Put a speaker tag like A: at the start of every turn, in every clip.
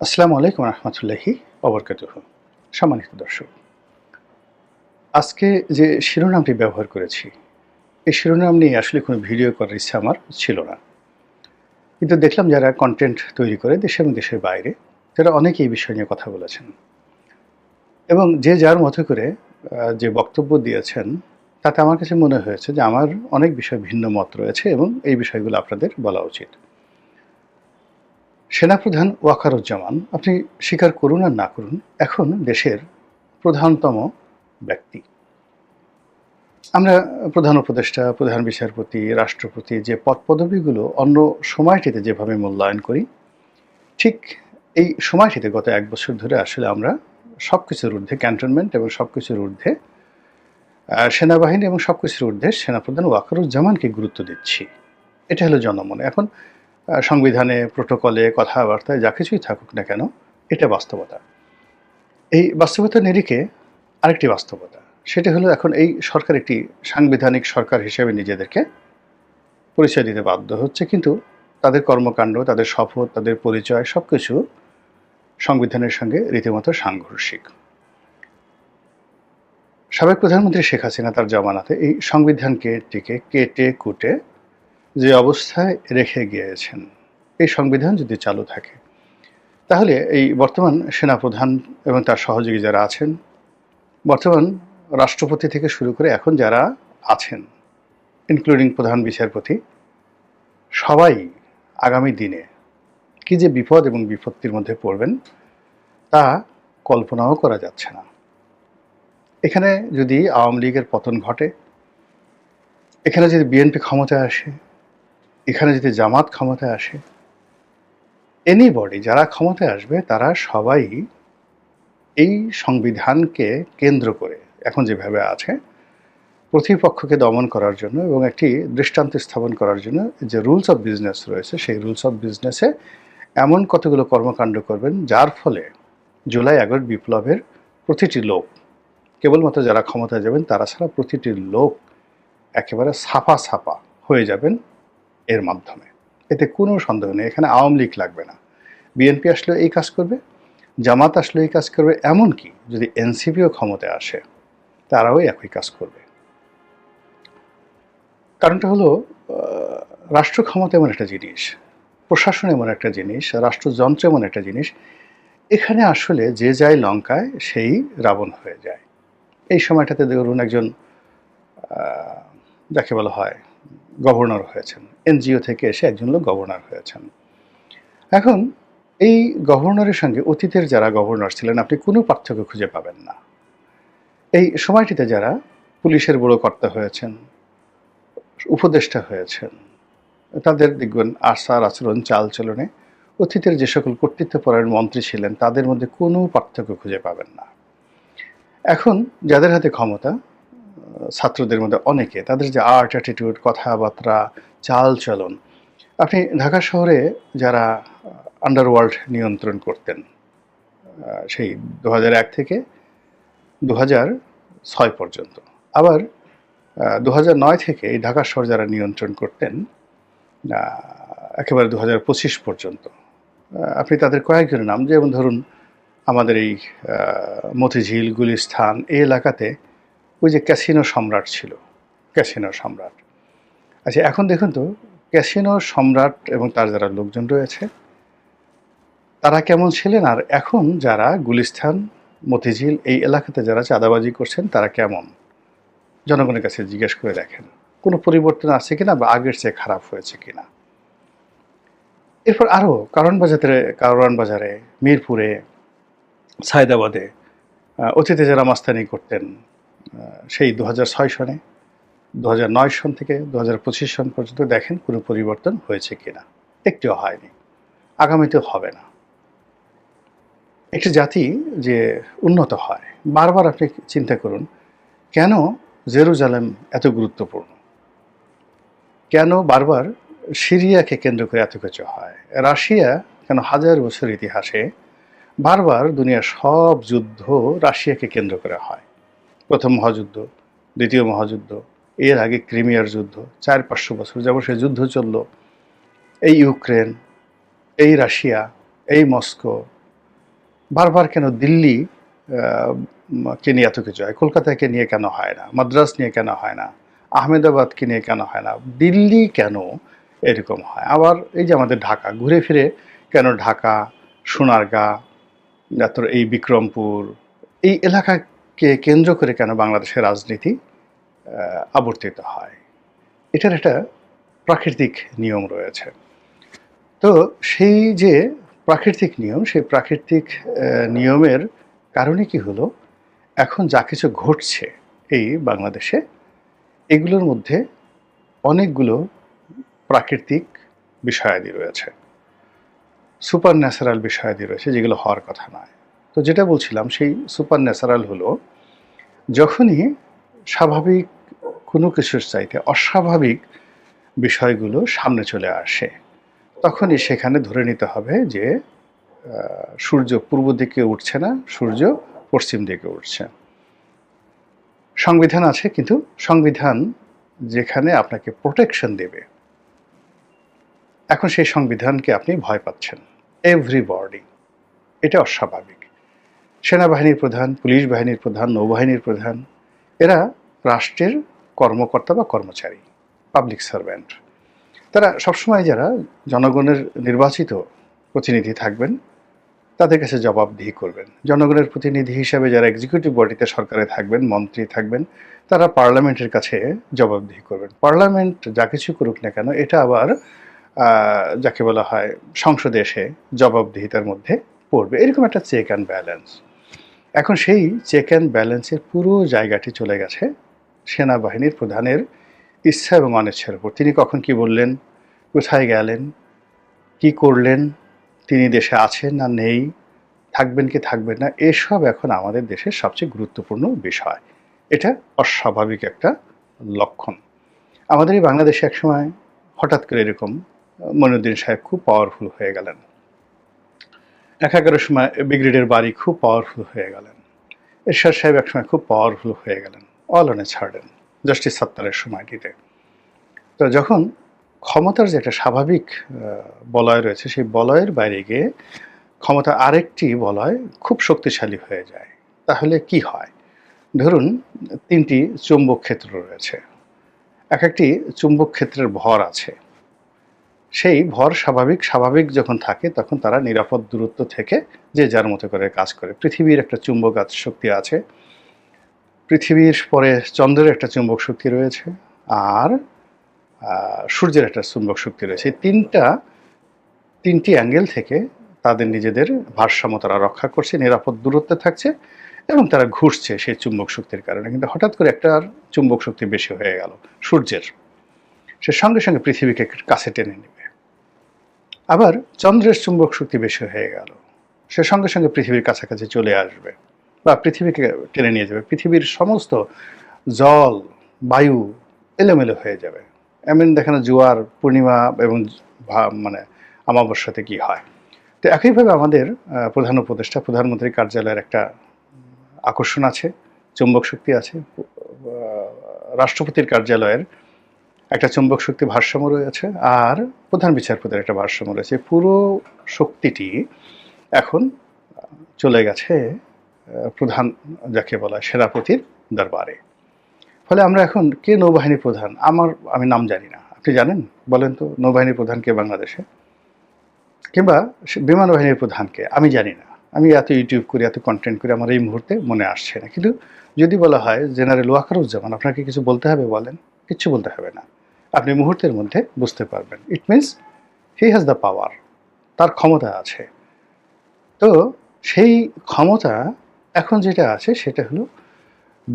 A: আসসালামু আলাইকুম রহমতুল্লাহি অবরকাত সম্মানিত দর্শক, আজকে যে শিরোনামটি ব্যবহার করেছি, এই শিরোনাম নিয়ে আসলে কোনো ভিডিও করার ইচ্ছা আমার ছিল না। কিন্তু দেখলাম যারা কন্টেন্ট তৈরি করে দেশে এবং দেশের বাইরে, তারা অনেকেই এই বিষয় নিয়ে কথা বলেছেন। এবং যে যার মতো করে যে বক্তব্য দিয়েছেন, তাতে আমার কাছে মনে হয়েছে যে আমার অনেক বিষয় ভিন্ন মত রয়েছে এবং এই বিষয়গুলো আপনাদের বলা উচিত। সেনাপ্রধান ওয়াকারুজ্জামান, আপনি স্বীকার করুন আর না করুন, এখন দেশের প্রধানতম ব্যক্তি। আমরা প্রধান উপদেষ্টা, প্রধান বিচারপতি, রাষ্ট্রপতি যে পদ পদবীগুলো অন্য সময়টিতে যেভাবে মূল্যায়ন করি, ঠিক এই সময়টিতে গত এক বছর ধরে আসলে আমরা সব কিছুর ঊর্ধ্বে ক্যান্টনমেন্ট এবং সব কিছুর ঊর্ধ্বে সেনাবাহিনী এবং সব কিছুর ঊর্ধ্বে সেনাপ্রধান ওয়াকারুজ্জামানকে গুরুত্ব দিচ্ছি। এটা হলো জনমনে। এখন সংবিধানে, প্রোটোকলে, কথাবার্তায় যা কিছুই থাকুক না কেন, এটা বাস্তবতা। এই বাস্তবতার নিরিখে আরেকটি বাস্তবতা, সেটা হলো এখন এই সরকার একটি সাংবিধানিক সরকার হিসেবে নিজেদেরকে পরিচয় দিতে বাধ্য হচ্ছে, কিন্তু তাদের কর্মকাণ্ড, তাদের শপথ, তাদের পরিচয় সব কিছু সংবিধানের সঙ্গে রীতিমতো সাংঘর্ষিক। সাবেক প্রধানমন্ত্রী শেখ হাসিনা তার জমানাতে এই সংবিধানকে টিকে, কেটে, কুটে যে অবস্থায় রেখে গিয়েছেন। এই সংবিধান যদি চালু থাকে, তাহলে এই বর্তমান সেনাপ্রধান এবং তার সহযোগী যারা আছেন, বর্তমান রাষ্ট্রপতি থেকে শুরু করে এখন যারা আছেন ইনক্লুডিং প্রধান বিচারপতি, সবাই আগামী দিনে কি যে বিপদ এবং বিপত্তির মধ্যে পড়বেন, তা কল্পনাও করা যাচ্ছে না। এখানে যদি আওয়ামী লীগের পতন ঘটে, এখানে যদি বিএনপি ক্ষমতায় আসে এখানে যদি জামাত ক্ষমতায় আসে এনিবডি যারা ক্ষমতায় আসবে, তারা সবাই এই সংবিধানকে কেন্দ্র করে এখন যেভাবে আছে, প্রতিপক্ষকে দমন করার জন্য এবং একটি দৃষ্টান্ত স্থাপন করার জন্য যে রুলস অফ বিজনেস রয়েছে, সেই রুলস অফ বিজনেসে এমন কতগুলো কর্মকাণ্ড করবেন, যার ফলে জুলাই আগস্ট বিপ্লবের প্রতিটি লোক, কেবলমাত্র যারা ক্ষমতায় যাবেন, তারা ছাড়া প্রতিটি লোক একেবারে ছাপা ছাপা হয়ে যাবেন। এর মাধ্যমে। এতে কোনো সন্দেহ নেই, এখানে আওয়ামী লীগ লাগবে না। বিএনপি আসলে এই কাজ করবে, জামাত আসলে এই কাজ করবে, এমনকি যদি এনসিপিও ক্ষমতায় আসে, তারাও একই কাজ করবে। কারণটা হলো রাষ্ট্র ক্ষমতা এমন একটা জিনিস, প্রশাসন এমন একটা জিনিস রাষ্ট্রযন্ত্র এমন একটা জিনিস, এখানে আসলে যে যায় লঙ্কায়, সেই রাবণ হয়ে যায়। এই সময়টাতে ধরুন একজন যাকে বলা হয় গভর্নর হয়েছেন। এনজিও থেকে এসে একজন লোক গভর্নর হয়েছেন। এখন, এই গভর্নরের সঙ্গে অতীতের যারা গভর্নর ছিলেন, আপনি কোনো পার্থক্য খুঁজে পাবেন না। এই সময়টিতে যারা পুলিশের বড় কর্তা হয়েছেন, উপদেষ্টা হয়েছেন, তাদের দেখবেন আচার আচরণ, চালচলনে অতীতের যে সকল কর্তৃত্বপরায়ণ মন্ত্রী ছিলেন, তাদের মধ্যে কোনো পার্থক্য খুঁজে পাবেন না। এখন, যাদের হাতে ক্ষমতা ছাত্রদের মধ্যে অনেকে, তাদের যে আর্ট অ্যাটিটিউড কথাবার্তা চাল চলন আপনি ঢাকা শহরে যারা আন্ডারওয়ার্ল্ড নিয়ন্ত্রণ করতেন সেই দু এক থেকে দু ছয় পর্যন্ত, আবার দু নয় থেকে এই ঢাকা শহর যারা নিয়ন্ত্রণ করতেন একেবারে দু পঁচিশ পর্যন্ত আপনি তাদের কয়েকজনের নাম, যেমন ধরুন আমাদের এই মতিঝিল, গুলিস্থান, এই এলাকাতে ওই যে ক্যাসিনো সম্রাট ছিল, ক্যাসিনো সম্রাট। আচ্ছা এখন দেখুন তো, ক্যাসিনো সম্রাট এবং তার যারা লোকজন রয়েছে, তারা কেমন ছিলেন আর এখন যারা গুলিস্থান মতিঝিল এই এলাকাতে যারা চাঁদাবাজি করছেন, তারা কেমন? জনগণের কাছে জিজ্ঞেস করে দেখেন। কোনো পরিবর্তন আছে কিনা বা আগের চেয়ে খারাপ হয়েছে কিনা? এরপর আরও কারণ বাজারে, কারওয়ান বাজারে, মিরপুরে, সায়দাবাদে অতীতে যারা মাস্তানি করতেন সেই দু সনে দু সন থেকে দু সন পর্যন্ত দেখেন কোনো পরিবর্তন হয়েছে কিনা। একটিও হয়নি, আগামীতেও হবে না। একটি জাতি যে উন্নত হয়, বারবার আপনি চিন্তা করুন, কেন জেরুজালেম এত গুরুত্বপূর্ণ? কেন বারবার সিরিয়াকে কেন্দ্র করে এত কিছু হয়? রাশিয়া কেন হাজার বছর ইতিহাসে বারবার দুনিয়ার সব যুদ্ধ রাশিয়াকে কেন্দ্র করে হয়? প্রথম মহাযুদ্ধ, দ্বিতীয় মহাযুদ্ধ, এর আগে ক্রিমিয়ার যুদ্ধ, চার পাঁচশো বছর যেমন সে যুদ্ধ চলল। এই ইউক্রেন, এই রাশিয়া, এই মস্কো, বারবার কেন দিল্লি কে নিয়ে এত কিছু হয়? কলকাতাকে নিয়ে কেন হয় না? মাদ্রাস নিয়ে কেন হয় না? আহমেদাবাদকে নিয়ে কেন হয় না? দিল্লি কেন এরকম হয়? আবার এই যে আমাদের ঢাকা, ঘুরে ফিরে কেন ঢাকা, সোনারগাঁ, তারপর এই বিক্রমপুর, এই এলাকাকে কেন্দ্র করে কেন বাংলাদেশের রাজনীতি আবর্তিত হয়? এটার একটা প্রাকৃতিক নিয়ম রয়েছে। তো সেই যে প্রাকৃতিক নিয়ম, সেই প্রাকৃতিক নিয়মের কারণে কি হলো? এখন যা কিছু ঘটছে এই বাংলাদেশে, এগুলোর মধ্যে অনেকগুলো প্রাকৃতিক বিষয়াদি রয়েছে। সুপার ন্যাচারাল বিষয়াদি রয়েছে, যেগুলো হওয়ার কথা নয়। তো যেটা বলছিলাম, সেই সুপার ন্যাচারাল হলো যখনই স্বাভাবিক কোনো কিছুর চাইতে অস্বাভাবিক বিষয়গুলো সামনে চলে আসে, তখনই সেখানে ধরে নিতে হবে যে সূর্য পূর্ব দিকে উঠছে না, সূর্য পশ্চিম দিকে উঠছে। সংবিধান আছে, কিন্তু সংবিধান যেখানে আপনাকে প্রোটেকশন দেবে, এখন সেই সংবিধানকে আপনি ভয় পাচ্ছেন। এভরি বডি এটা অস্বাভাবিক। সেনাবাহিনীর প্রধান পুলিশ বাহিনীর প্রধান, নৌবাহিনীর প্রধান, এরা রাষ্ট্রের কর্মকর্তা বা কর্মচারী পাবলিক সার্ভেন্ট তারা সবসময় যারা জনগণের নির্বাচিত প্রতিনিধি থাকবেন, তাদের কাছে জবাবদিহি করবেন। জনগণের প্রতিনিধি হিসাবে যারা এক্সিকিউটিভ বডিতে সরকারে থাকবেন, মন্ত্রী থাকবেন, তারা পার্লামেন্টের কাছে জবাবদিহি করবেন। পার্লামেন্ট যা কিছু করুক না কেন, এটা আবার যাকে বলা হয় সংসদে এসে জবাবদিহিতার মধ্যে পড়বে। এরকম একটা চেক অ্যান্ড ব্যালেন্স এখন সেই চেক অ্যান্ড ব্যালেন্সের পুরো জায়গাটি চলে গেছে সেনাবাহিনীর প্রধানের ইচ্ছা এবং অনিচ্ছার উপর। তিনি কখন কি বললেন? কোথায় গেলেন? কি করলেন? তিনি দেশে আছেন না নেই? থাকবেন কি থাকবেন না? এসব এখন আমাদের দেশের সবচেয়ে গুরুত্বপূর্ণ বিষয়। এটা অস্বাভাবিক একটা লক্ষণ। আমাদের এই বাংলাদেশে একসময় হঠাৎ করে এরকম মনুদ্দিন সাহেব খুব পাওয়ারফুল হয়ে গেলেন। এক এগারোর সময় ব্রিগেডের বাড়ি খুব পাওয়ারফুল হয়ে গেলেন। এরশাদ সাহেব একসময় খুব পাওয়ারফুল হয়ে গেলেন। অল অন এ ছাড়েন জাস্টিস সত্তারের সময়টিতে। তো যখন ক্ষমতার যে একটা স্বাভাবিক বলয় রয়েছে, সেই বলয়ের বাইরে গিয়ে ক্ষমতা আরেকটি বলয় খুব শক্তিশালী হয়ে যায়। তাহলে কি হয়? ধরুন তিনটি চুম্বক ক্ষেত্র রয়েছে। এক একটি চুম্বক ক্ষেত্রের ভর আছে। সেই ভর স্বাভাবিক স্বাভাবিক যখন থাকে, তখন তারা নিরাপদ দূরত্ব থেকে যে যার মতো করে কাজ করে। পৃথিবীর একটা চুম্বক শক্তি আছে। পৃথিবীর পরে চন্দ্রের একটা চুম্বক শক্তি রয়েছে আর সূর্যের একটা চুম্বক শক্তি রয়েছে। তিনটা, তিনটি অ্যাঙ্গেল থেকে তাদের নিজেদের ভারসাম্য তারা রক্ষা করছে, নিরাপদ দূরত্বে থাকছে এবং তারা ঘুরছে সেই চুম্বক শক্তির কারণে। কিন্তু হঠাৎ করে একটা চুম্বক শক্তি বেশি হয়ে গেল, সূর্যের। সে সঙ্গে সঙ্গে পৃথিবীকে কাছে টেনে নেবে। আবার চন্দ্রের চুম্বক শক্তি বেশি হয়ে গেল। সে সঙ্গে সঙ্গে পৃথিবীর কাছাকাছি চলে আসবে বা পৃথিবীকে টেনে নিয়ে যাবে। পৃথিবীর সমস্ত জল, বায়ু এলোমেলো হয়ে যাবে। এমন দেখানো জোয়ার, পূর্ণিমা এবং মানে অমাবস্যাতে কি হয়। তো একইভাবে আমাদের প্রধান উপদেষ্টা, প্রধানমন্ত্রী কার্যালয়ের একটা আকর্ষণ আছে, চুম্বক শক্তি আছে। রাষ্ট্রপতির কার্যালয়ের একটা চুম্বক শক্তি ভারসাম্য রয়েছে আর প্রধান বিচারপতির একটা ভারসাম্য রয়েছে। পুরো শক্তিটি এখন চলে গেছে প্রধান যাকে বলা সেনাপতির দরবারে। ফলে আমরা এখন কে নৌবাহিনী প্রধান? আমার, আমি নাম জানি না। আপনি জানেন? বলেন তো নৌবাহিনীর প্রধান কে বাংলাদেশে? কিংবা বিমান বাহিনীর প্রধানকে আমি জানি না। আমি এত ইউটিউব করি, এত কন্টেন্ট করি, আমার এই মুহূর্তে মনে আসছে না। কিন্তু যদি বলা হয় জেনারেল ওয়াকারুজ্জামান, আপনাকে কিছু বলতে হবে বলেন? কিচ্ছু বলতে হবে না। আপনি মুহূর্তের মধ্যে বুঝতে পারবেন। It means he has the power তার ক্ষমতা আছে। তো সেই ক্ষমতা এখন যেটা আছে, সেটা হলো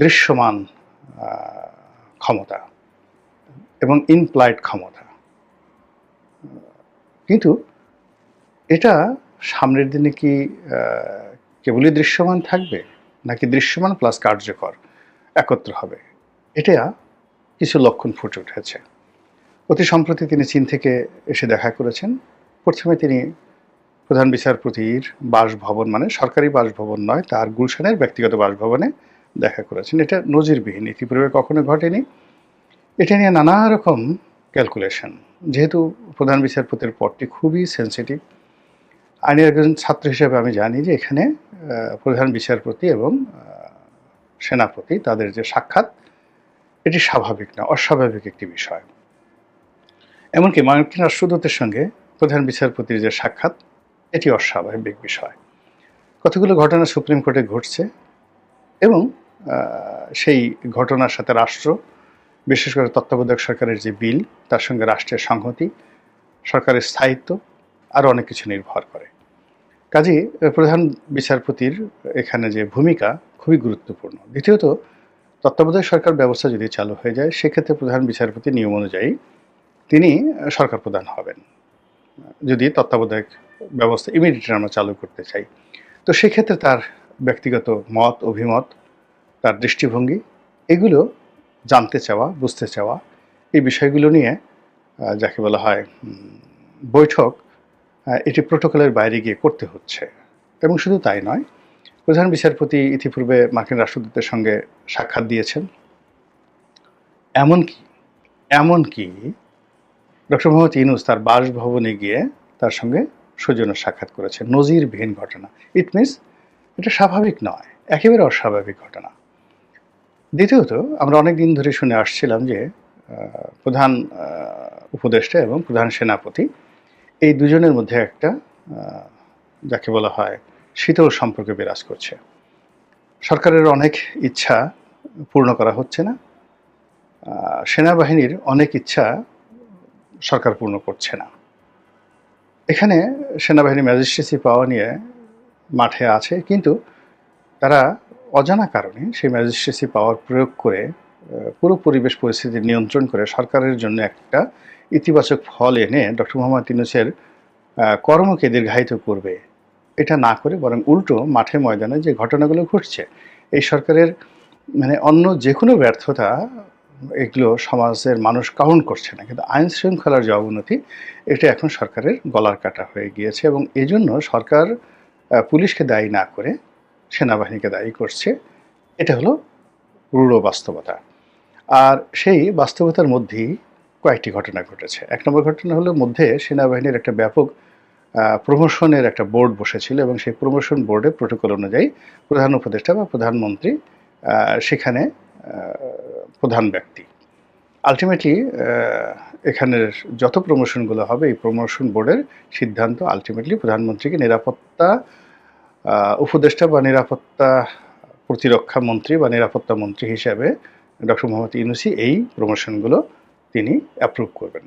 A: দৃশ্যমান ক্ষমতা এবং ইনপ্লাইড ক্ষমতা। কিন্তু এটা সামনের দিনে কি কেবলই দৃশ্যমান থাকবে, নাকি দৃশ্যমান প্লাস কার্যকর, একত্র হবে? এটা কিছু লক্ষণ ফুটে উঠেছে। অতি সম্প্রতি তিনি চীন থেকে এসে দেখা করেছেন। প্রথমে তিনি প্রধান বিচারপতির বাসভবন মানে সরকারি বাসভবন নয়, তার গুলশানের ব্যক্তিগত বাসভবনে দেখা করেছেন। এটা নজিরবিহীন, ইতিপূর্বে কখনো ঘটেনি। এটা নিয়ে নানা রকম ক্যালকুলেশন যেহেতু প্রধান বিচারপতির পদটি খুবই সেন্সিটিভ আইনের একজন ছাত্র হিসেবে আমি জানি যে এখানে প্রধান বিচারপতি এবং সেনাপতি তাদের যে সাক্ষাৎ, এটি স্বাভাবিক না, অস্বাভাবিক একটি বিষয়। এমনকি মার্কিন রাষ্ট্রদূতের সঙ্গে প্রধান বিচারপতির যে সাক্ষাৎ এটি অস্বাভাবিক বিষয়। কতগুলো ঘটনা সুপ্রিম কোর্টে ঘটছে এবং সেই ঘটনার সাথে রাষ্ট্র বিশেষ করে তত্ত্বাবধায়ক সরকারের যে বিল তার সঙ্গে রাষ্ট্রের সংহতি সরকারের স্থায়িত্ব আরও অনেক কিছু নির্ভর করে। আহ, প্রধান বিচারপতির এখানে যে ভূমিকা খুবই গুরুত্বপূর্ণ। দ্বিতীয়ত তত্ত্বাবধায়ক সরকার ব্যবস্থা যদি চালু হয়ে যায় সেক্ষেত্রে প্রধান বিচারপতি নিয়ম অনুযায়ী তিনি সরকার প্রধান হবেন। যদি তত্ত্বাবধায়ক ব্যবস্থা ইমিডিয়েটলি আমরা চালু করতে চাই। তো সেক্ষেত্রে তার ব্যক্তিগত মত, অভিমত, তার দৃষ্টিভঙ্গি, এগুলো জানতে চাওয়া, বুঝতে চাওয়া, এই বিষয়গুলো নিয়ে যাকে বলা হয় বৈঠক এটি প্রোটোকলের বাইরে গিয়ে করতে হচ্ছে। এবং শুধু তাই নয়, প্রধান বিচারপতি ইতিপূর্বে মার্কিন রাষ্ট্রদূতের সঙ্গে সাক্ষাৎ দিয়েছেন। এমনকি এমনকি ডক্টর মোহাম্মদ ইনুস তার বাসভবনে গিয়ে তার সঙ্গে সৌজন্য সাক্ষাৎ করেছেন। নজিরবিহীন ঘটনা। ইট মিনস এটা স্বাভাবিক নয়, একেবারে অস্বাভাবিক ঘটনা। দ্বিতীয়ত, আমরা অনেক দিন ধরে শুনে আসছিলাম যে প্রধান উপদেষ্টা এবং প্রধান সেনাপতি এই দুজনের মধ্যে একটা যাকে বলা হয় শীতল সম্পর্ক বিরাজ করছে। সরকারের অনেক ইচ্ছা পূর্ণ করা হচ্ছে না। সেনাবাহিনীর অনেক ইচ্ছা সরকার পূর্ণ করছে না। এখানে সেনাবাহিনী ম্যাজিস্ট্রেসি পাওয়া নিয়ে মাঠে আছে কিন্তু তারা অজানা কারণে সেই ম্যাজিস্ট্রেসি পাওয়ার প্রয়োগ করে পুরো পরিবেশ পরিস্থিতি নিয়ন্ত্রণ করে সরকারের জন্য একটা ইতিবাচক ফল এনে ডক্টর মোহাম্মদ ইউনূসের আহ, কর্মকে দীর্ঘায়িত করবে। এটা না করে বরং উল্টো মাঠে ময়দানে যে ঘটনাগুলো ঘটছে এই সরকারের মানে অন্য যে কোনো ব্যর্থতা এগুলো সমাজের মানুষ কাউন্ট করছে না। কিন্তু আইন শৃঙ্খলার যে অবনতি, এটা এখন সরকারের গলার কাটা হয়ে গিয়েছে এবং এজন্য সরকার পুলিশকে দায়ী না করে সেনাবাহিনীকে দায়ী করছে। এটা হলো রূঢ় বাস্তবতা। আর সেই বাস্তবতার মধ্যেই কয়েকটি ঘটনা ঘটেছে। এক নম্বর ঘটনা হলো মধ্যে সেনাবাহিনীর একটা ব্যাপক প্রমোশনের একটা বোর্ড বসেছিল এবং সেই প্রমোশন বোর্ডে প্রোটোকল অনুযায়ী প্রধান উপদেষ্টা বা প্রধানমন্ত্রী সেখানে প্রধান ব্যক্তি। আলটিমেটলি এখানের যত প্রমোশনগুলো হবে, এই প্রমোশন বোর্ডের সিদ্ধান্ত আলটিমেটলি প্রধানমন্ত্রীকে নিরাপত্তা উপদেষ্টা বা নিরাপত্তা প্রতিরক্ষা মন্ত্রী বা নিরাপত্তা মন্ত্রী হিসাবে ডক্টর মোহাম্মদ ইউনুসি এই প্রমোশনগুলো তিনি অ্যাপ্রুভ করবেন।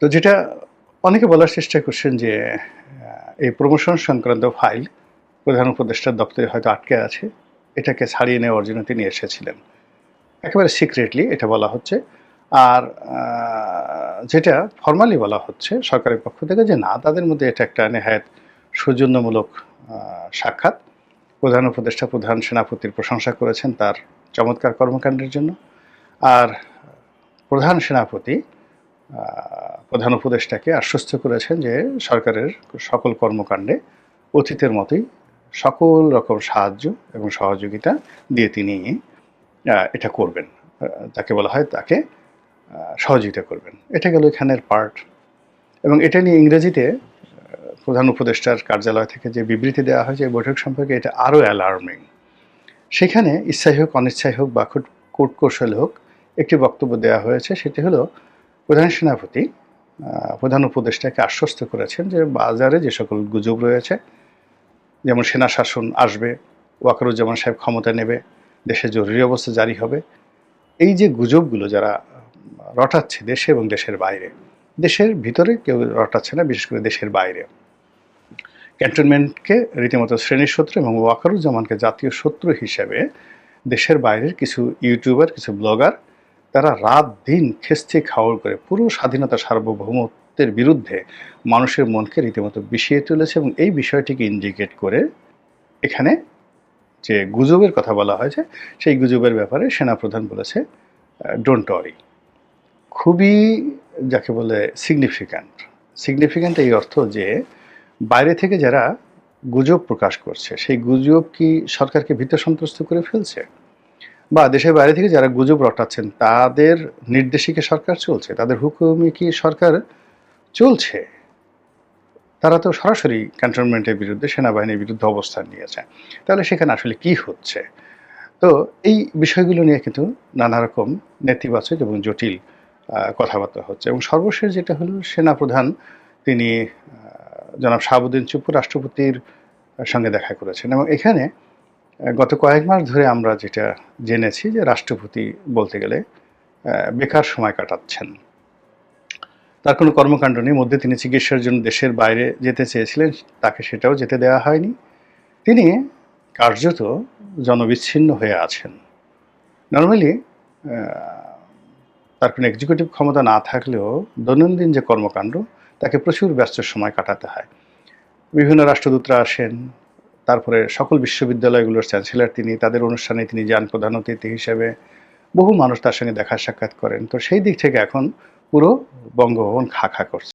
A: তো যেটা অনেকে বলার চেষ্টা করছেন যে এই প্রমোশন সংক্রান্ত ফাইল প্রধান উপদেষ্টার দপ্তরে হয়তো আটকে আছে। এটাকে ছাড়িয়ে নেওয়ার জন্য তিনি এসেছিলেন। একেবারে সিক্রেটলি এটা বলা হচ্ছে। আর যেটা ফর্মালি বলা হচ্ছে সরকারের পক্ষ থেকে যে না, তাদের মধ্যে এটা একটা নেহায়ত সৌজন্যমূলক সাক্ষাৎ। প্রধান উপদেষ্টা, প্রধান সেনাপতির প্রশংসা করেছেন তার চমৎকার কর্মকাণ্ডের জন্য। আর প্রধান সেনাপতি প্রধান উপদেষ্টাকে আশ্বস্ত করেছেন যে সরকারের সকল কর্মকাণ্ডে অতীতের মতোই সকল রকম সাহায্য এবং সহযোগিতা দিয়ে তিনি এটা করবেন। তাকে বলা হয় তাকে সহযোগিতা করবেন। এটা গেল এখানের পার্ট। এবং এটা নিয়ে ইংরেজিতে প্রধান উপদেষ্টার কার্যালয় থেকে যে বিবৃতি দেওয়া হয়েছে এই বৈঠক সম্পর্কে এটা আরও অ্যালার্মিং সেখানে ইচ্ছাই হোক, অনিচ্ছাই হোক বা খুট- কূটকৌশল হোক, একটি বক্তব্য দেওয়া হয়েছে, সেটি হলো প্রধান সেনাপতি প্রধান উপদেষ্টাকে আশ্বস্ত করেছেন যে বাজারে যে সকল গুজব রয়েছে যেমন সেনা শাসন আসবে, ওয়াকারুজ্জামান সাহেব ক্ষমতা নেবে, দেশে জরুরি অবস্থা জারি হবে। এই যে গুজবগুলো যারা রটাচ্ছে দেশে এবং দেশের বাইরে, দেশের ভিতরে কেউ রটাচ্ছে না, বিশেষ করে দেশের বাইরে। ক্যান্টনমেন্টকে রীতিমতো শ্রেণির শত্রু এবং ওয়াকারুজ্জামানকে জাতীয় শত্রু হিসেবে দেশের বাইরের কিছু ইউটিউবার, কিছু ব্লগার, তারা রাত দিন খেস্তি খাওয়ার করে পুরো স্বাধীনতা সার্বভৌমত্বের বিরুদ্ধে মানুষের মনকে রীতিমতো বিষিয়ে তুলেছে এবং এই বিষয়টিকে ইন্ডিকেট করে এখানে যে গুজবের কথা বলা হয়েছে, সেই গুজবের ব্যাপারে সেনাপ্রধান বলেছে ডোন্ট ওয়ারি খুবই, যাকে বলে সিগনিফিক্যান্ট সিগনিফিক্যান্ট এই অর্থ যে, বাইরে থেকে যারা গুজব প্রকাশ করছে, সেই গুজব কি সরকারকে ভীত সন্ত্রস্ত করে ফেলছে? বা দেশের বাইরে থেকে যারা গুজব রটাচ্ছেন, তাদের নির্দেশিকে সরকার চলছে? তাদের হুকুমে কি সরকার চলছে। তারা তো সরাসরি ক্যান্টনমেন্টের বিরুদ্ধে সেনাবাহিনীর বিরুদ্ধে অবস্থান নিয়েছে। তাহলে সেখানে আসলে কি হচ্ছে? তো এই বিষয়গুলো নিয়ে কিন্তু নানা রকম নেতিবাচক এবং জটিল কথাবার্তা হচ্ছে। এবং সর্বশেষ যেটা হলো, সেনাপ্রধান তিনি জনাব শাহাবুদ্দিন চুপ্পু রাষ্ট্রপতির সঙ্গে দেখা করেছেন। এবং এখানে গত কয়েক মাস ধরে আমরা যেটা জেনেছি যে রাষ্ট্রপতি বলতে গেলে বেকার সময় কাটাচ্ছেন। তার কোনো কর্মকাণ্ড নেই। মধ্যে তিনি চিকিৎসার জন্য দেশের বাইরে যেতে চেয়েছিলেন, তাকে সেটাও যেতে দেওয়া হয়নি। তিনি কার্যত জনবিচ্ছিন্ন হয়ে আছেন। নর্মালি তার কোনো এক্সিকিউটিভ ক্ষমতা না থাকলেও দৈনন্দিন যে কর্মকাণ্ড, তাকে প্রচুর ব্যস্ত সময় কাটাতে হয়। বিভিন্ন রাষ্ট্রদূতরা আসেন, তারপরে সকল বিশ্ববিদ্যালয়গুলোর চ্যান্সেলর তিনি, তাদের অনুষ্ঠানে তিনি যান প্রধান অতিথি হিসেবে। বহু মানুষ তার সঙ্গে দেখা সাক্ষাৎ করেন। তো সেই দিক থেকে এখন পুরো বঙ্গভবন খা খা করছে।